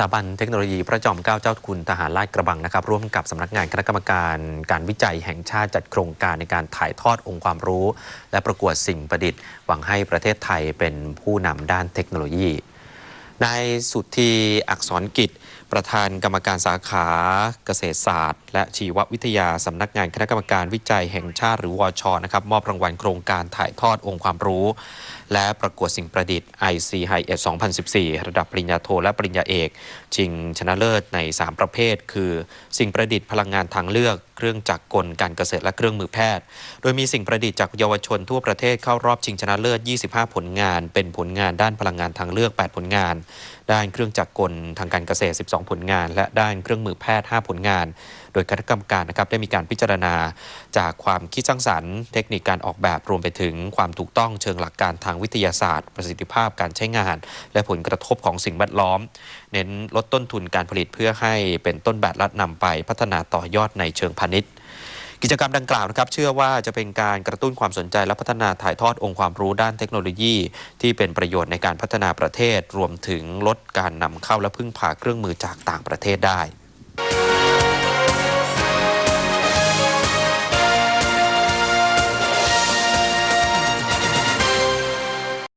ถาบันเทคโนโลยีพระจอมเกล้าเจ้าคุณทหารลาดกระบังนะครับ ร่วมกับสำนักงานคณะกรรมการการวิจัยแห่งชาติจัดโครงการในการถ่ายทอดองค์ความรู้ และประกวดสิ่งประดิษฐ์หวังให้ประเทศไทยเป็นผู้นำด้านเทคโนโลยี นายสุธีอักษรกิจ ประธานกรรมการสาขาเกษตรศาสตร์ และชีววิทยาสำนักงานคณะกรรมการวิจัยแห่งชาติหรือวชนะครับมอบรางวัลโครงการถ่ายทอดองค์ความรู้ และประกวดสิ่งประดิษฐ์ IC High Ed 2014 ระดับปริญญาโทและปริญญาเอกชิงชนะเลิศใน 3 ประเภท คือ สิ่งประดิษฐ์พลังงานทางเลือกเครื่องจักรกลการเกษตรและเครื่องมือแพทย์ โดยมีสิ่งประดิษฐ์จากเยาวชนทั่วประเทศเข้ารอบชิงชนะเลิศ 25 ผลงาน เป็นผลงานด้านพลังงานทางเลือก 8 ผลงานด้านเครื่องจักรกลทางการเกษตร 12 ผลงาน และด้านเครื่องมือแพทย์ 5 ผลงาน โดยคณะกรรมการนะครับได้มีการพิจารณาจากความคิดสร้างสรรค์ เทคนิคการออกแบบรวมไปถึงความถูกต้องเชิงหลักการทางวิทยาศาสตร์ ประสิทธิภาพการใช้งาน และผลกระทบของสิ่งแวดล้อม เน้นลดต้นทุนการผลิตเพื่อให้เป็นต้นแบบและนำไปพัฒนาต่อยอดในเชิงพาณิชย์ กิจกรรมดังกล่าวนะครับเชื่อว่าจะเป็นการกระตุ้นความสนใจและพัฒนาถ่ายทอดองค์ความรู้ด้านเทคโนโลยี ที่เป็นประโยชน์ในการพัฒนาประเทศ รวมถึงลดการนำเข้าและพึ่งพาเครื่องมือจากต่างประเทศได้